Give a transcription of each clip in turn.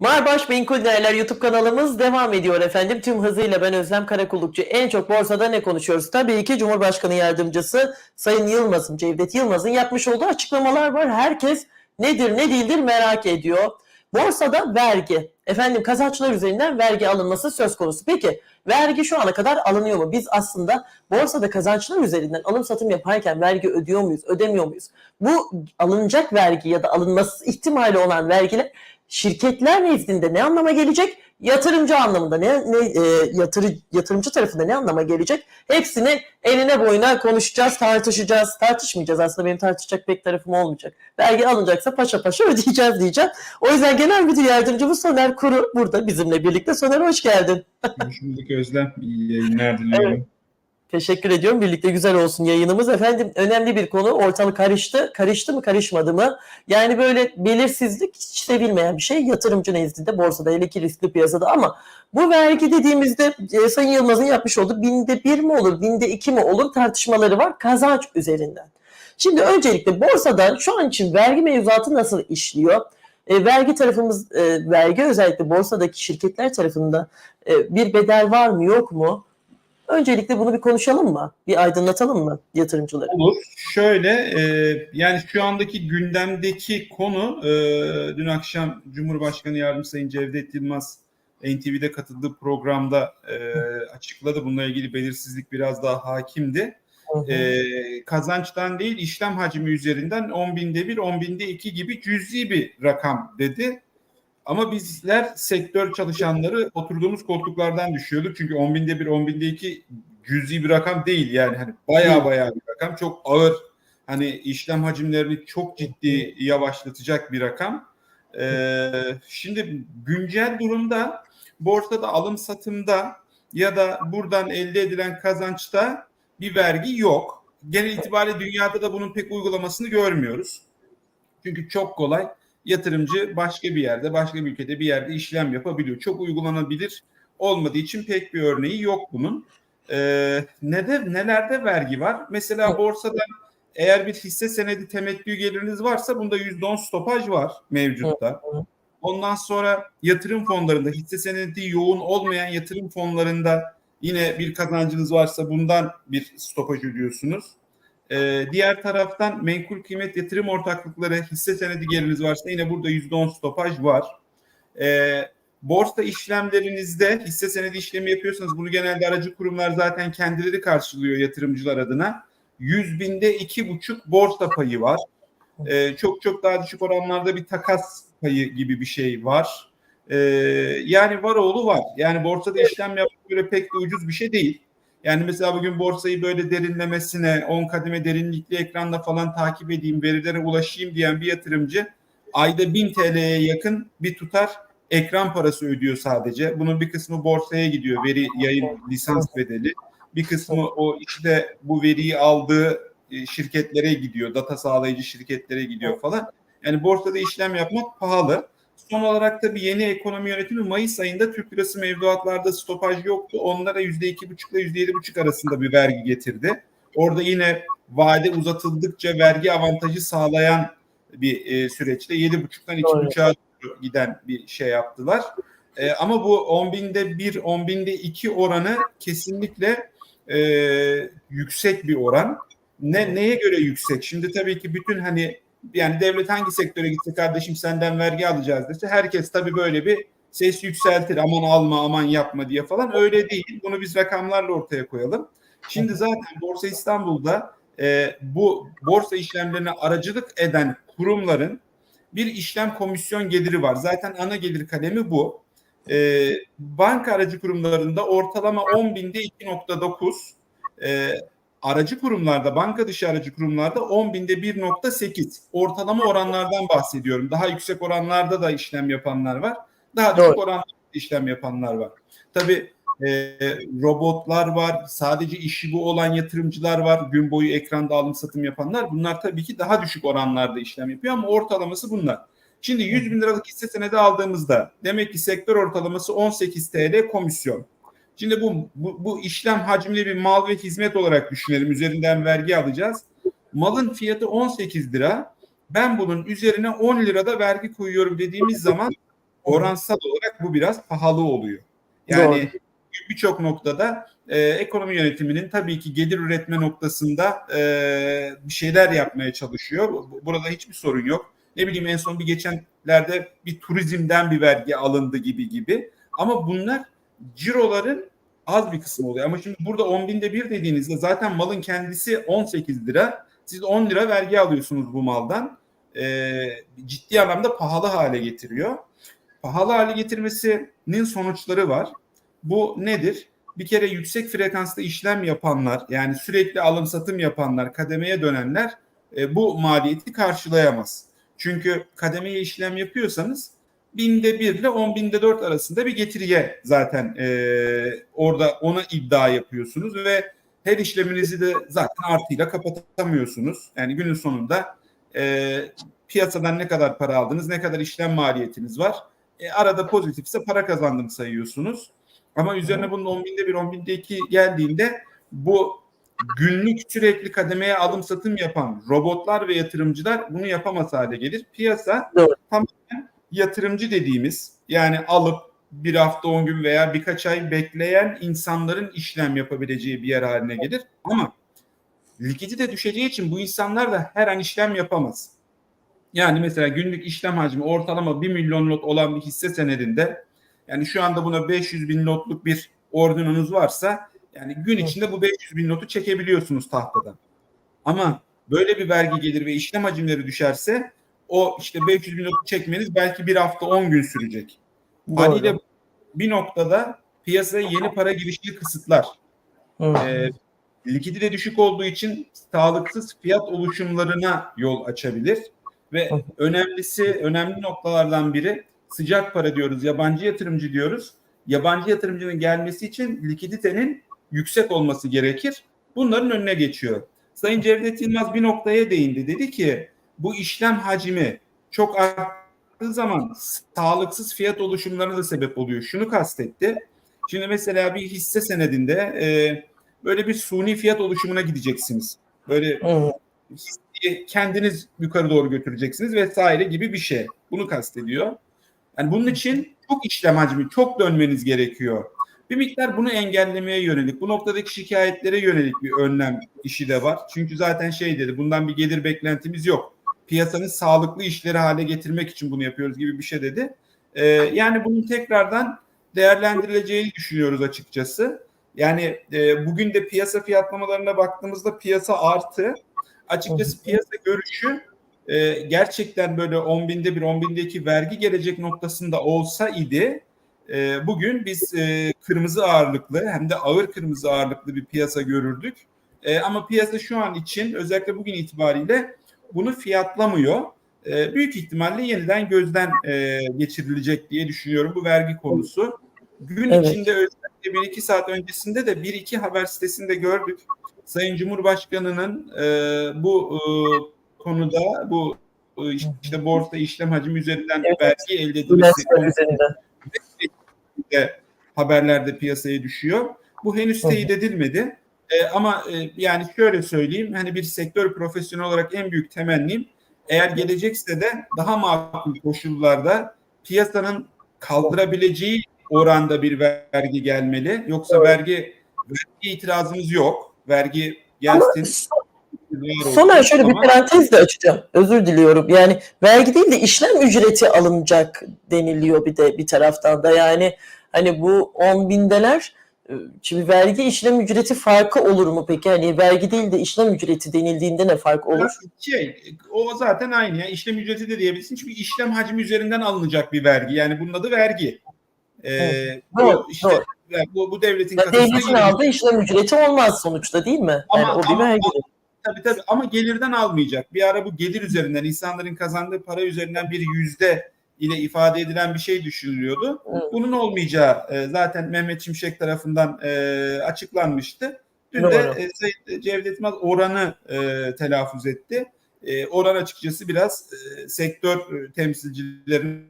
Marbaş Menkul Değerler YouTube kanalımız devam ediyor efendim. Tüm hızıyla ben Özlem Karakullukçu. En çok borsada ne konuşuyoruz? Tabii ki Cumhurbaşkanı Yardımcısı Sayın Yılmaz'ın, Cevdet Yılmaz'ın yapmış olduğu açıklamalar var. Herkes nedir ne değildir merak ediyor. Borsada vergi. Efendim kazançlar üzerinden vergi alınması söz konusu. Peki vergi şu ana kadar alınıyor mu? Biz aslında borsada kazançlar üzerinden alım satım yaparken vergi ödüyor muyuz, ödemiyor muyuz? Bu alınacak vergi ya da alınması ihtimali olan vergiler şirketler nezdinde ne anlama gelecek? Yatırımcı anlamında ne, ne e, yatırı, yatırımcı tarafında ne anlama gelecek? Hepsini eline boyuna konuşacağız, tartışacağız. Tartışmayacağız aslında benim tartışacak pek tarafım olmayacak. Vergi alınacaksa paşa paşa ödeyeceğiz diyeceğim. O yüzden genel müdür yardımcımız Soner Kuru burada bizimle birlikte. Soner hoş geldin. Hoş bulduk Özlem. İyi yayınlar diliyorum. Teşekkür ediyorum. Birlikte güzel olsun yayınımız. Efendim önemli bir konu. Ortalık karıştı. Karıştı mı karışmadı mı? Yani böyle belirsizlik hiç sevilmeyen bir şey. Yatırımcı nezdinde borsada hele riskli piyasada ama bu vergi dediğimizde e, Sayın Yılmaz'ın yapmış olduğu binde bir mi olur, binde iki mi olur tartışmaları var kazanç üzerinden. Şimdi öncelikle borsada şu an için vergi mevzuatı nasıl işliyor? E, vergi tarafımız, e, vergi özellikle borsadaki şirketler tarafında e, bir bedel var mı yok mu? Öncelikle bunu bir konuşalım mı? Bir aydınlatalım mı yatırımcıları? Olur. Şöyle e, yani şu andaki gündemdeki konu e, dün akşam Cumhurbaşkanı Yardımcısı Sayın Cevdet Yılmaz NTV'de katıldığı programda e, açıkladı. Bununla ilgili belirsizlik biraz daha hakimdi. Hı hı. E, kazançtan değil işlem hacmi üzerinden 10 binde bir, 10 binde iki gibi cüzi bir rakam dedi. Ama bizler sektör çalışanları oturduğumuz koltuklardan düşüyorduk. Çünkü 10 binde bir, 10 binde iki cüzi bir rakam değil. Yani hani baya baya bir rakam. Çok ağır hani işlem hacimlerini çok ciddi yavaşlatacak bir rakam. Ee, şimdi güncel durumda borsada alım satımda ya da buradan elde edilen kazançta bir vergi yok. Genel itibariyle dünyada da bunun pek uygulamasını görmüyoruz. Çünkü çok kolay yatırımcı başka bir yerde, başka bir ülkede bir yerde işlem yapabiliyor. Çok uygulanabilir olmadığı için pek bir örneği yok bunun. Ee, ne de, nelerde vergi var? Mesela borsada eğer bir hisse senedi temettü geliriniz varsa bunda %10 stopaj var mevcutta. Ondan sonra yatırım fonlarında hisse senedi yoğun olmayan yatırım fonlarında yine bir kazancınız varsa bundan bir stopaj ödüyorsunuz. Ee, diğer taraftan menkul kıymet yatırım ortaklıkları hisse senedi geliriniz varsa yine burada %10 stopaj var. Ee, borsa işlemlerinizde hisse senedi işlemi yapıyorsanız bunu genelde aracı kurumlar zaten kendileri karşılıyor yatırımcılar adına. 100 binde iki buçuk borsa payı var. Ee, çok çok daha düşük oranlarda bir takas payı gibi bir şey var. Ee, yani var oğlu var. Yani borsada işlem yapmak böyle pek de ucuz bir şey değil. Yani mesela bugün borsayı böyle derinlemesine 10 kademe derinlikli ekranda falan takip edeyim, verilere ulaşayım diyen bir yatırımcı ayda 1000 TL'ye yakın bir tutar ekran parası ödüyor sadece. Bunun bir kısmı borsaya gidiyor, veri yayın lisans bedeli. Bir kısmı o işte bu veriyi aldığı e, şirketlere gidiyor, data sağlayıcı şirketlere gidiyor falan. Yani borsada işlem yapmak pahalı. Son olarak da bir yeni ekonomi yönetimi Mayıs ayında Türk lirası mevduatlarda stopaj yoktu. Onlara yüzde iki buçukla yüzde yedi buçuk arasında bir vergi getirdi. Orada yine vade uzatıldıkça vergi avantajı sağlayan bir e, süreçte yedi buçuktan iki buçuğa giden bir şey yaptılar. E, ama bu 10 binde bir, 10 binde iki oranı kesinlikle e, yüksek bir oran. Ne neye göre yüksek? Şimdi tabii ki bütün hani yani devlet hangi sektöre gitse kardeşim senden vergi alacağız dese herkes tabii böyle bir ses yükseltir aman alma aman yapma diye falan öyle değil. Bunu biz rakamlarla ortaya koyalım. Şimdi zaten Borsa İstanbul'da e, bu borsa işlemlerine aracılık eden kurumların bir işlem komisyon geliri var. Zaten ana gelir kalemi bu. E, banka aracı kurumlarında ortalama 10 binde 2.9 e, aracı kurumlarda, banka dışı aracı kurumlarda 10 binde 1.8 ortalama oranlardan bahsediyorum. Daha yüksek oranlarda da işlem yapanlar var. Daha düşük oranlarda işlem yapanlar var. Tabii e, robotlar var, sadece işi bu olan yatırımcılar var, gün boyu ekranda alım satım yapanlar. Bunlar tabii ki daha düşük oranlarda işlem yapıyor ama ortalaması bunlar. Şimdi 100 bin liralık hisse senedi aldığımızda demek ki sektör ortalaması 18 TL komisyon. Şimdi bu, bu, bu işlem hacimli bir mal ve hizmet olarak düşünelim. Üzerinden vergi alacağız. Malın fiyatı 18 lira. Ben bunun üzerine 10 lirada vergi koyuyorum dediğimiz zaman oransal olarak bu biraz pahalı oluyor. Yani birçok noktada e, ekonomi yönetiminin tabii ki gelir üretme noktasında e, bir şeyler yapmaya çalışıyor. Bu- Burada hiçbir sorun yok. Ne bileyim en son bir geçenlerde bir turizmden bir vergi alındı gibi gibi. Ama bunlar ciroların az bir kısmı oluyor. Ama şimdi burada 10 binde bir dediğinizde zaten malın kendisi 18 lira. Siz 10 lira vergi alıyorsunuz bu maldan. E, ciddi anlamda pahalı hale getiriyor. Pahalı hale getirmesinin sonuçları var. Bu nedir? Bir kere yüksek frekanslı işlem yapanlar yani sürekli alım satım yapanlar, kademeye dönenler e, bu maliyeti karşılayamaz. Çünkü kademeye işlem yapıyorsanız binde bir ile on binde dört arasında bir getiriye zaten e, orada ona iddia yapıyorsunuz ve her işleminizi de zaten artıyla kapatamıyorsunuz. Yani günün sonunda e, piyasadan ne kadar para aldınız, ne kadar işlem maliyetiniz var. E, arada pozitifse para kazandım sayıyorsunuz. Ama üzerine bunun 10 binde bir, 10 binde iki geldiğinde bu günlük sürekli kademeye alım satım yapan robotlar ve yatırımcılar bunu yapamaz hale gelir. Piyasa Doğru. tamamen yatırımcı dediğimiz yani alıp bir hafta 10 gün veya birkaç ay bekleyen insanların işlem yapabileceği bir yer haline gelir. Ama likidite düşeceği için bu insanlar da her an işlem yapamaz. Yani mesela günlük işlem hacmi ortalama 1 milyon lot olan bir hisse senedinde yani şu anda buna 500 bin lotluk bir ordinonuz varsa yani gün içinde bu 500 bin lotu çekebiliyorsunuz tahtadan. Ama böyle bir vergi gelir ve işlem hacimleri düşerse o işte 500 bin lotu çekmeniz belki bir hafta 10 gün sürecek. Haliyle bir noktada piyasaya yeni para girişini kısıtlar. Hı. E, likidite düşük olduğu için sağlıksız fiyat oluşumlarına yol açabilir ve Hı. önemlisi önemli noktalardan biri sıcak para diyoruz, yabancı yatırımcı diyoruz. Yabancı yatırımcının gelmesi için likiditenin yüksek olması gerekir. Bunların önüne geçiyor. Sayın Cevdet Yılmaz bir noktaya değindi. Dedi ki bu işlem hacmi çok arttığı zaman sağlıksız fiyat oluşumlarına da sebep oluyor. Şunu kastetti. Şimdi mesela bir hisse senedinde e, böyle bir suni fiyat oluşumuna gideceksiniz. Böyle hisseyi kendiniz yukarı doğru götüreceksiniz vesaire gibi bir şey. Bunu kastediyor. Yani bunun için çok işlem hacmi, çok dönmeniz gerekiyor. Bir miktar bunu engellemeye yönelik, bu noktadaki şikayetlere yönelik bir önlem işi de var. Çünkü zaten şey dedi, bundan bir gelir beklentimiz yok. Piyasanın sağlıklı işleri hale getirmek için bunu yapıyoruz gibi bir şey dedi. Ee, yani bunun tekrardan değerlendirileceğini düşünüyoruz açıkçası. Yani e, bugün de piyasa fiyatlamalarına baktığımızda piyasa artı. Açıkçası piyasa görüşü e, gerçekten böyle 10 binde bir 10 binde iki vergi gelecek noktasında olsa idi e, bugün biz e, kırmızı ağırlıklı hem de ağır kırmızı ağırlıklı bir piyasa görürdük. E, ama piyasa şu an için özellikle bugün itibariyle bunu fiyatlamıyor. E, büyük ihtimalle yeniden gözden e, geçirilecek diye düşünüyorum bu vergi konusu. Gün Evet. içinde özellikle bir iki saat öncesinde de bir iki haber sitesinde gördük. Sayın Cumhurbaşkanı'nın e, bu e, konuda bu e, işte borsa işlem hacmi üzerinden Evet. vergi elde edilmesi haberlerde piyasaya düşüyor. Bu henüz teyit edilmedi. E, ama e, yani şöyle söyleyeyim hani bir sektör profesyonel olarak en büyük temennim eğer gelecekse de daha makul koşullarda piyasanın kaldırabileceği oranda bir vergi gelmeli. Yoksa Evet. vergi vergi itirazımız yok. Vergi gelsin. Soner şöyle bir Ama- parantez de açacağım. Özür diliyorum. Yani vergi değil de işlem ücreti alınacak deniliyor bir de bir taraftan da. Yani hani bu 10 bindeler şimdi vergi işlem ücreti farkı olur mu peki? Hani vergi değil de işlem ücreti denildiğinde ne fark olur? Şey, o zaten aynı ya. İşlem ücreti de diyebilirsin. Çünkü işlem hacmi üzerinden alınacak bir vergi. Yani bunun adı vergi. Ee, Doğru, bu işte doğru. yani bu, bu devletin Ya devletin aldığı işlem ücreti olmaz sonuçta değil mi? Yani Ama- o bir ama- vergi. Tabii tabii ama gelirden almayacak. Bir ara bu gelir üzerinden insanların kazandığı para üzerinden bir yüzde ile ifade edilen bir şey düşünülüyordu. Evet. Bunun olmayacağı e, zaten Mehmet Şimşek tarafından e, açıklanmıştı. Dün Doğru. de e, Sayın Cevdet Yılmaz oranı e, telaffuz etti. E, oran açıkçası biraz e, sektör temsilcilerine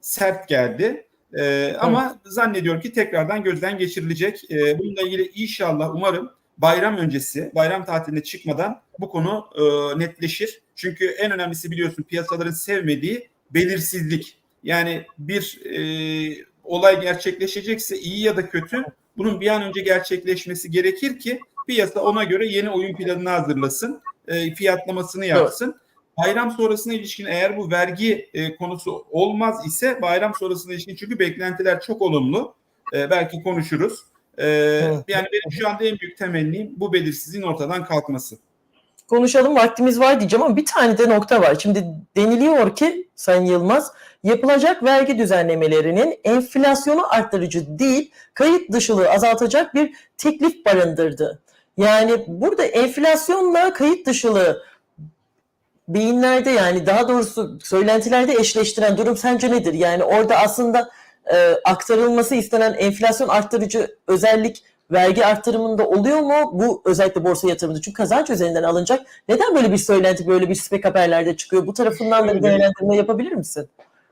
sert geldi. E, ama zannediyorum ki tekrardan gözden geçirilecek. E, bununla ilgili inşallah umarım bayram öncesi, bayram tatiline çıkmadan bu konu e, netleşir. Çünkü en önemlisi biliyorsun piyasaların sevmediği belirsizlik. Yani bir e, olay gerçekleşecekse iyi ya da kötü bunun bir an önce gerçekleşmesi gerekir ki piyasa ona göre yeni oyun planını hazırlasın, e, fiyatlamasını yapsın. Bayram sonrasına ilişkin eğer bu vergi e, konusu olmaz ise bayram sonrasına ilişkin çünkü beklentiler çok olumlu. E, belki konuşuruz. E, Yani benim şu anda en büyük temennim bu belirsizliğin ortadan kalkması. Konuşalım vaktimiz var diyeceğim ama bir tane de nokta var. Şimdi deniliyor ki Sayın Yılmaz yapılacak vergi düzenlemelerinin enflasyonu arttırıcı değil kayıt dışılığı azaltacak bir teklif barındırdı. Yani burada enflasyonla kayıt dışılığı beyinlerde yani daha doğrusu söylentilerde eşleştiren durum sence nedir? Yani orada aslında e, aktarılması istenen enflasyon arttırıcı özellik vergi arttırımında oluyor mu? Bu özellikle borsa yatırımında çünkü kazanç üzerinden alınacak. Neden böyle bir söylenti, böyle bir spek haberlerde çıkıyor? Bu tarafından da bir değerlendirme yapabilir misin?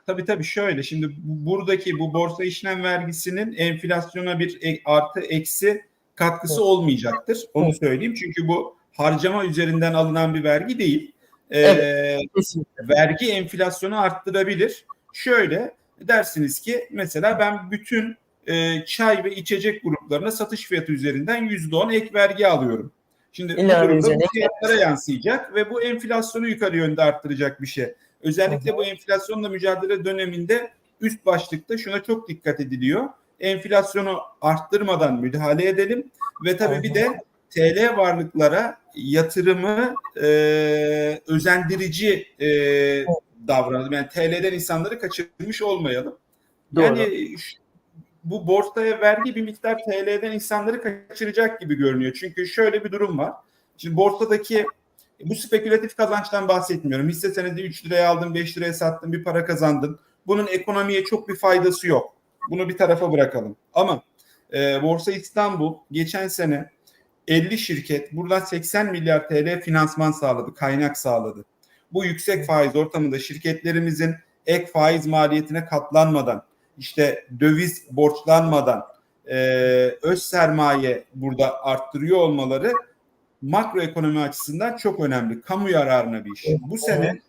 Tabii tabii şöyle şimdi bu- buradaki bu borsa işlem vergisinin enflasyona bir e- artı eksi katkısı olmayacaktır. Onu söyleyeyim çünkü bu harcama üzerinden alınan bir vergi değil. Ee, Kesinlikle. vergi enflasyonu arttırabilir. Şöyle dersiniz ki mesela ben bütün e, çay ve içecek gruplarına satış fiyatı üzerinden %10 ek vergi alıyorum. Şimdi bu durumda bu fiyatlara yansıyacak ve bu enflasyonu yukarı yönde arttıracak bir şey. Özellikle bu enflasyonla mücadele döneminde üst başlıkta şuna çok dikkat ediliyor. Enflasyonu arttırmadan müdahale edelim ve tabii bir de TL varlıklara yatırımı e, özendirici e, davranalım. Yani TL'den insanları kaçırmış olmayalım. Doğru. Yani şu- bu borsaya vergi bir miktar TL'den insanları kaçıracak gibi görünüyor. Çünkü şöyle bir durum var. Şimdi borsadaki bu spekülatif kazançtan bahsetmiyorum. Hisse senedi 3 liraya aldın, 5 liraya sattın, bir para kazandın. Bunun ekonomiye çok bir faydası yok. Bunu bir tarafa bırakalım. Ama e, Borsa İstanbul geçen sene 50 şirket buradan 80 milyar TL finansman sağladı, kaynak sağladı. Bu yüksek faiz ortamında şirketlerimizin ek faiz maliyetine katlanmadan, işte döviz borçlanmadan, e, öz sermaye burada arttırıyor olmaları makroekonomi açısından çok önemli. Kamu yararına bir iş. Bu sene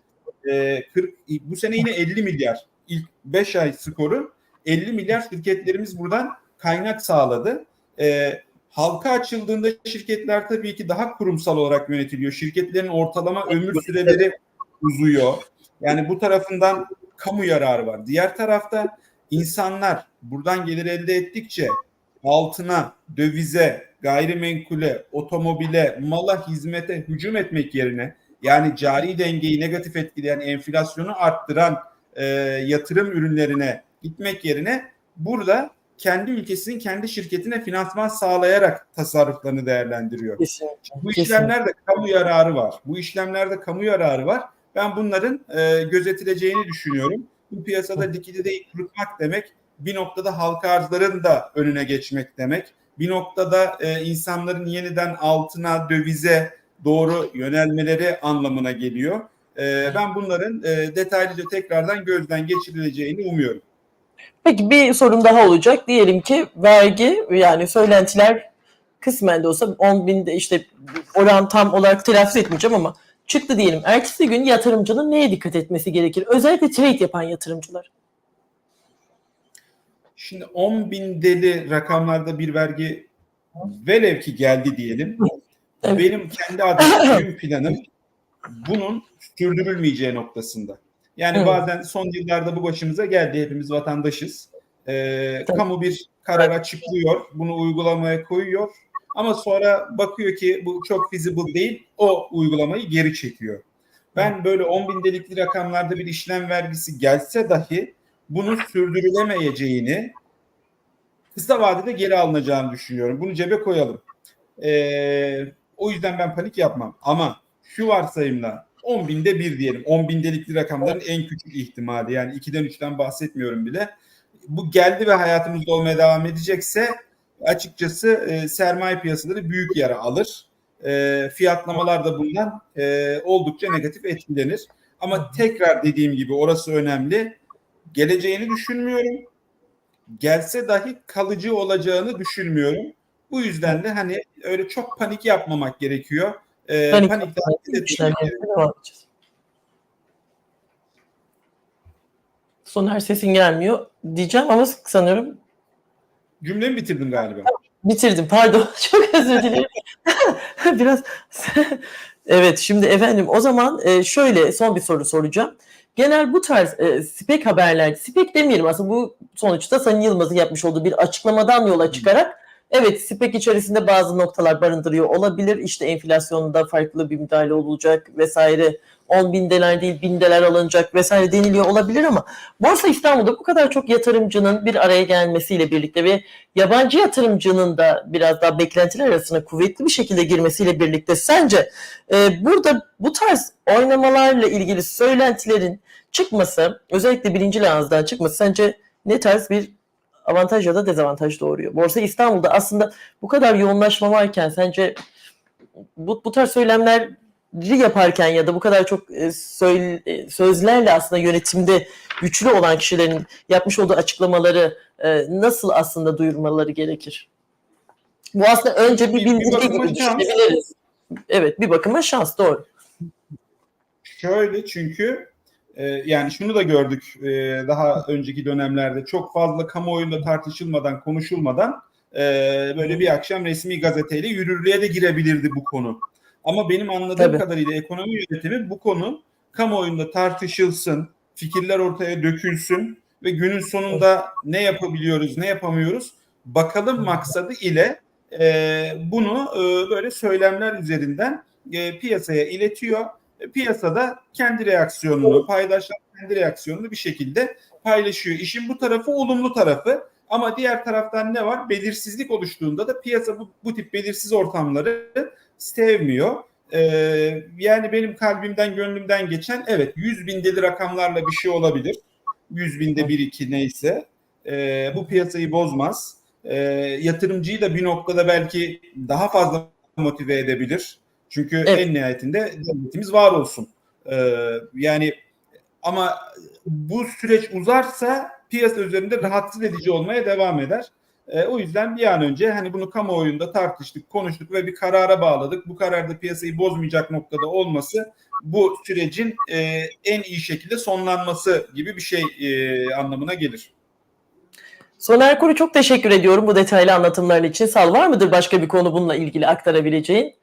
e, 40 bu sene yine 50 milyar ilk 5 ay skoru 50 milyar şirketlerimiz buradan kaynak sağladı. E, halka açıldığında şirketler tabii ki daha kurumsal olarak yönetiliyor. Şirketlerin ortalama ömür süreleri uzuyor. Yani bu tarafından kamu yararı var. Diğer tarafta insanlar buradan gelir elde ettikçe altına, dövize, gayrimenkule, otomobile, mala, hizmete hücum etmek yerine yani cari dengeyi negatif etkileyen, enflasyonu arttıran e, yatırım ürünlerine gitmek yerine burada kendi ülkesinin kendi şirketine finansman sağlayarak tasarruflarını değerlendiriyor. Kesinlikle. Bu işlemlerde kamu yararı var. Bu işlemlerde kamu yararı var. Ben bunların e, gözetileceğini düşünüyorum. Bu piyasada likiditeyi kurutmak demek bir noktada halka arzların da önüne geçmek demek. Bir noktada e, insanların yeniden altına, dövize doğru yönelmeleri anlamına geliyor. E, ben bunların e, detaylıca tekrardan gözden geçirileceğini umuyorum. Peki bir sorun daha olacak. Diyelim ki vergi yani söylentiler kısmen de olsa 10 binde işte oran tam olarak telaffuz etmeyeceğim ama çıktı diyelim. Ertesi gün yatırımcının neye dikkat etmesi gerekir? Özellikle trade yapan yatırımcılar. Şimdi 10 bin deli rakamlarda bir vergi velev ki geldi diyelim. Evet. Benim kendi adıma gün planım bunun sürdürülmeyeceği noktasında. Yani Evet. bazen son yıllarda bu başımıza geldi. Hepimiz vatandaşız. Ee, kamu bir karar açıklıyor. Bunu uygulamaya koyuyor. Ama sonra bakıyor ki bu çok feasible değil. O uygulamayı geri çekiyor. Ben böyle 10 bin delikli rakamlarda bir işlem vergisi gelse dahi bunu sürdürülemeyeceğini kısa vadede geri alınacağını düşünüyorum. Bunu cebe koyalım. Ee, o yüzden ben panik yapmam. Ama şu varsayımla 10 binde bir diyelim. 10 bin delikli rakamların en küçük ihtimali. Yani 2'den 3'ten bahsetmiyorum bile. Bu geldi ve hayatımızda olmaya devam edecekse açıkçası e, sermaye piyasaları büyük yara alır. E, fiyatlamalar da bundan e, oldukça negatif etkilenir. Ama tekrar dediğim gibi orası önemli. Geleceğini düşünmüyorum. Gelse dahi kalıcı olacağını düşünmüyorum. Bu yüzden de hani öyle çok panik yapmamak gerekiyor. E, panik panikten panik şey. Soner sesin gelmiyor diyeceğim ama sanırım Cümlemi bitirdim galiba. bitirdim. Pardon. Çok özür dilerim. Biraz Evet şimdi efendim o zaman e, şöyle son bir soru soracağım. Genel bu tarz e, spek haberler, spek demeyelim aslında bu sonuçta Sayın Yılmaz'ın yapmış olduğu bir açıklamadan yola çıkarak evet spek içerisinde bazı noktalar barındırıyor olabilir. İşte enflasyonda farklı bir müdahale olacak vesaire. 10 bindeler değil bindeler alınacak vesaire deniliyor olabilir ama Borsa İstanbul'da bu kadar çok yatırımcının bir araya gelmesiyle birlikte ve yabancı yatırımcının da biraz daha beklentiler arasına kuvvetli bir şekilde girmesiyle birlikte sence e, burada bu tarz oynamalarla ilgili söylentilerin çıkması özellikle birinci ağızdan çıkması sence ne tarz bir avantaj ya da dezavantaj doğuruyor? Borsa İstanbul'da aslında bu kadar yoğunlaşma varken sence bu, bu tarz söylemler yaparken ya da bu kadar çok e, söyle, e, sözlerle aslında yönetimde güçlü olan kişilerin yapmış olduğu açıklamaları e, nasıl aslında duyurmaları gerekir? Bu aslında önce bir bildirge gibi düşünebiliriz. Evet bir bakıma şans doğru. Şöyle çünkü e, yani şunu da gördük e, daha önceki dönemlerde çok fazla kamuoyunda tartışılmadan konuşulmadan e, böyle bir akşam resmi gazeteyle yürürlüğe de girebilirdi bu konu. Ama benim anladığım Tabii. kadarıyla ekonomi yönetimi bu konu kamuoyunda tartışılsın, fikirler ortaya dökülsün ve günün sonunda ne yapabiliyoruz, ne yapamıyoruz bakalım maksadı ile e, bunu e, böyle söylemler üzerinden e, piyasaya iletiyor. Piyasada kendi reaksiyonunu, paydaşlar kendi reaksiyonunu bir şekilde paylaşıyor. İşin bu tarafı olumlu tarafı. Ama diğer taraftan ne var? Belirsizlik oluştuğunda da piyasa bu, bu tip belirsiz ortamları sevmiyor. Ee, yani benim kalbimden, gönlümden geçen evet 100 bindeli rakamlarla bir şey olabilir. 100 binde bir iki neyse. Ee, bu piyasayı bozmaz. Ee, yatırımcıyı da bir noktada belki daha fazla motive edebilir. Çünkü Evet. en nihayetinde devletimiz var olsun. Ee, yani ama bu süreç uzarsa piyasa üzerinde rahatsız edici olmaya devam eder. Ee, o yüzden bir an önce hani bunu kamuoyunda tartıştık, konuştuk ve bir karara bağladık. Bu kararda piyasayı bozmayacak noktada olması bu sürecin e, en iyi şekilde sonlanması gibi bir şey e, anlamına gelir. Soner Kuru çok teşekkür ediyorum bu detaylı anlatımların için. Sal var mıdır başka bir konu bununla ilgili aktarabileceğin?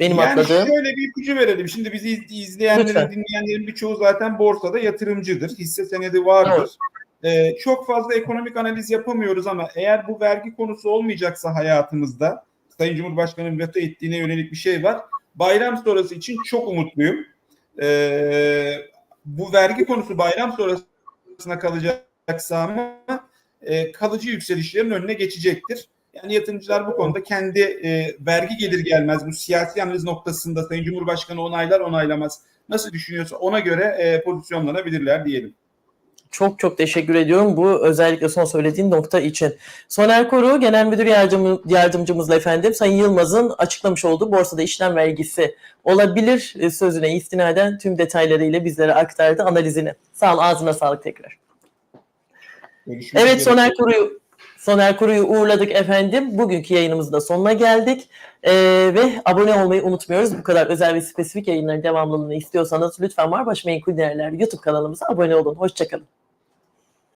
Benim yani atladığım. şöyle bir ipucu verelim. Şimdi bizi iz- izleyenlerin, Lütfen. dinleyenlerin birçoğu zaten borsada yatırımcıdır. Hisse senedi vardır. Ee, çok fazla ekonomik analiz yapamıyoruz ama eğer bu vergi konusu olmayacaksa hayatımızda Sayın Cumhurbaşkanı'nın veto ettiğine yönelik bir şey var. Bayram sonrası için çok umutluyum. Ee, bu vergi konusu bayram sonrasına kalacaksa ama e, kalıcı yükselişlerin önüne geçecektir. Yani yatırımcılar bu konuda kendi e, vergi gelir gelmez bu siyasi analiz noktasında Sayın Cumhurbaşkanı onaylar onaylamaz nasıl düşünüyorsa ona göre e, pozisyonlanabilirler diyelim. Çok çok teşekkür ediyorum bu özellikle son söylediğin nokta için. Soner Koru Genel Müdür Yardımcı, Yardımcımızla efendim Sayın Yılmaz'ın açıklamış olduğu borsada işlem vergisi olabilir e, sözüne istinaden tüm detaylarıyla bizlere aktardı analizini. Sağ ol ağzına sağlık tekrar. Görüşmek Evet. Soner Kuru'yu Soner Kuru'yu uğurladık efendim. Bugünkü yayınımızın da sonuna geldik. Ee, ve abone olmayı unutmuyoruz. Bu kadar özel ve spesifik yayınların devamlılığını istiyorsanız lütfen Marbaş Menkul Değerler YouTube kanalımıza abone olun. Hoşçakalın.